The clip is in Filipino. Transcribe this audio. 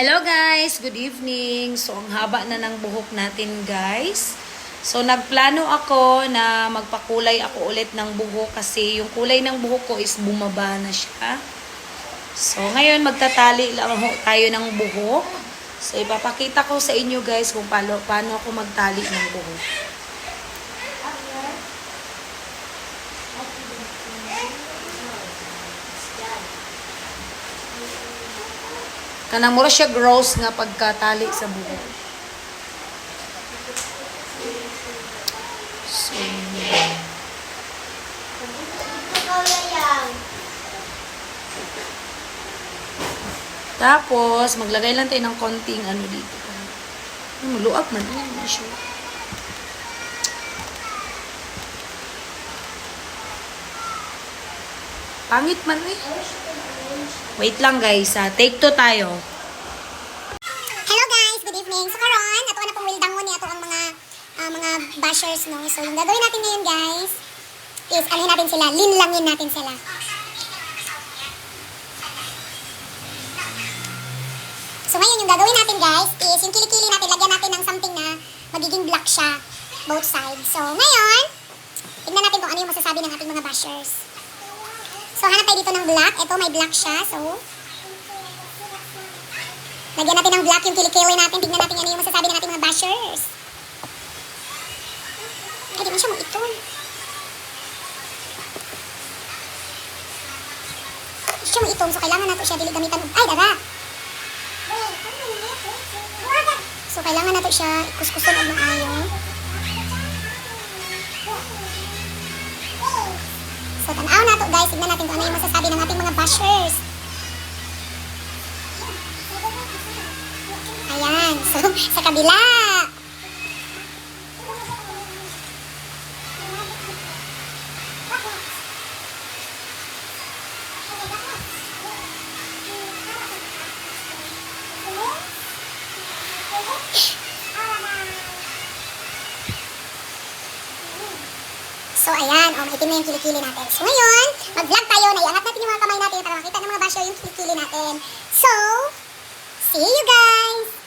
Hello guys, good evening. So ang haba na ng buhok natin guys. So nagplano ako na magpakulay ako ulit ng buhok kasi yung kulay ng buhok ko is bumaba na siya. So ngayon magtatali lang tayo ng buhok. So ipapakita ko sa inyo guys kung paano, paano ako magtali ng buhok. Kanang mura siya gross nga pagkatali sa buhok. So, tapos, maglagay lang tayo ng konting ano dito. Ay, maluag man. Hindi siya. Pangit man eh. Wait lang guys, ah. take two tayo. Hello guys, good evening. So karon, ato na pong wildangon ni ato ang mga ah, mga bashers no. So yung gagawin natin ngayon guys is ano natin sila, linlangin natin sila. So ngayon yung gagawin natin guys is yung kilikili natin, lagyan natin ng something na magiging black siya both sides. So ngayon, tignan natin kung ano yung masasabi ng ating mga bashers. So hanap tayo dito ng black. Ito may black siya. So Lagyan natin ng black yung kilikili natin. Tignan natin ano yung masasabi ng ating mga bashers. Ay, di man siya mo ito. Di siya mo itong. So, kailangan nato siya dili gamitan. Ay, dara! So, kailangan nato siya ikuskuson og maayo. So, tanaw nato guys. Tignan natin kung ano yung masasabi ng ating mga bashers. Ayan. So, sa kabila. So, ayan. O, maitim na yung kilikili natin. So, ngayon, mag-vlog tayo. Naiangat natin yung mga kamay natin para makita ng mga basyo yung kilikili natin. So, see you guys!